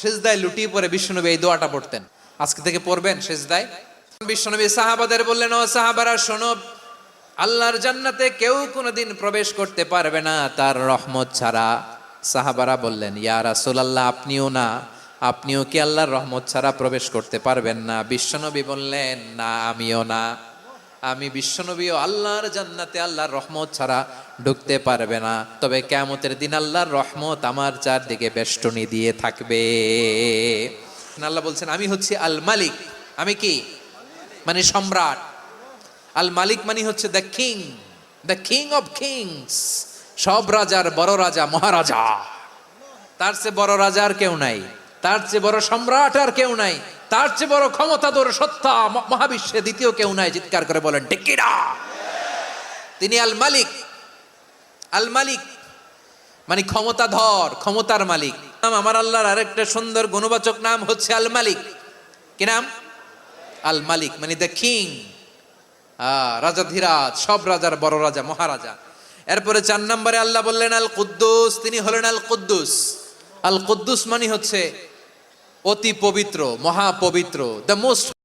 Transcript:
সেজদায় লুটিয়ে পরে বিশ্বনবী এই দোয়াটা পড়তেন। আজকে থেকে পড়বেন সেজদায়। বিশ্বনবী সাহাবাদের বললেন, ও সাহাবারা, শোনো, আল্লাহর জান্নাতে কেউ কোনোদিন প্রবেশ করতে পারবে না তার রহমত ছাড়া। সাহাবারা বললেন, ইয়া রাসূলুল্লাহ, আপনিও না, আপনিও কি আল্লাহর রহমত ছাড়া প্রবেশ করতে পারবেন না? বিশ্বনবী বললেন, না, আমিও না। আমি বিশ্বনবীও আল্লাহর জান্নাতে আল্লাহর রহমত ছাড়া ঢুকতে পারবে না। তবে কেমতের দিন আল্লাহর রহমত আমার চারদিকে বেষ্টনী দিয়ে থাকবে। আল্লাহ বলছেন, আমি হচ্ছি আল মালিক আমি কি? মানে সম্রাট। আল মালিক মানে হচ্ছে the king the king of kings সব রাজার বড় রাজা, মহারাজা। তার চেয়ে বড় রাজার কেউ নাই। তার চেয়ে বড় সম্রাট আর কেউ নাই। তার চেয়ে বড় ক্ষমতাধর সত্তা মহাবিশ্বে দ্বিতীয় কেউ নাই, চিৎকার করে বলেন টেকিরা তিনি আল মালিক আল মালিক মানে ক্ষমতাধর, ক্ষমতার মালিক। নাম আমার আল্লাহর আরেকটা সুন্দর গুণবাচক নাম হচ্ছে আল মালিক কি নাম? আল মালিক মানে দ্য কিং। রাজাধিরাজ সব রাজার বড় রাজা, মহারাজা। এরপরে চার নম্বরে আল্লাহ বললেন আল কুদ্দুস তিনি হলেন আল কুদ্দুস আল কুদ্দুস মানে হচ্ছে অতি পবিত্র মহাপবিত্র দ্য মোস্ট